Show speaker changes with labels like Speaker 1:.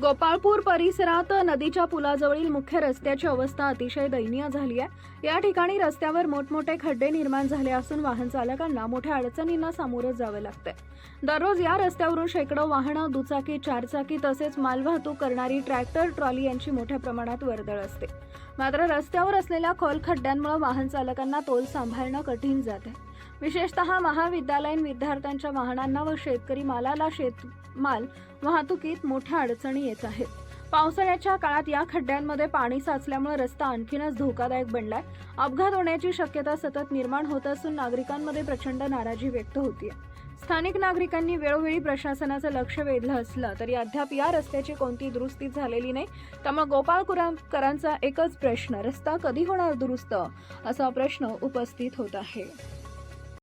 Speaker 1: गोपाळपूर परिसरात नदीच्या पुलाजवळील मुख्य रस्त्याची अवस्था अतिशय दयनीय झाली आहे. या ठिकाणी रस्त्यावर मोठमोठे खड्डे निर्माण झाले असून वाहन चालकांना मोठ्या अडचणींना सामोरं जावे लागतंय दररोज या रस्त्यावरून शेकडो वाहनं दुचाकी चारचाकी तसेच मालवाहतूक करणारी ट्रॅक्टर ट्रॉली यांची मोठ्या प्रमाणात वर्दळ असते. मात्र रस्त्यावर असलेल्या खोल खड्ड्यांमुळे वाहन चालकांना तोल सांभाळणं कठीण जात आहे. विशेषतः महाविद्यालयीन विद्यार्थ्यांच्या वाहनांना व शेतकरी मालाला शेतमाल वाहतुकीत मोठ्या अडचणी येत आहेत. पावसाळ्याच्या काळात या खड्ड्यांमध्ये पाणी साचल्यामुळे रस्ता आणखीनच धोकादायक बनलाय. अपघात होण्याची शक्यता सतत निर्माण होत असून नागरिकांमध्ये प्रचंड नाराजी व्यक्त होतीये. स्थानिक नागरिकांनी वेळोवेळी प्रशासनाचं लक्ष वेधलं असलं तरी अद्याप या रस्त्याची कोणती दुरुस्ती झालेली नाही. त्यामुळे गोपाळकुराकरांचा एकच प्रश्न रस्ता कधी होणार दुरुस्त? असा प्रश्न उपस्थित होत आहे.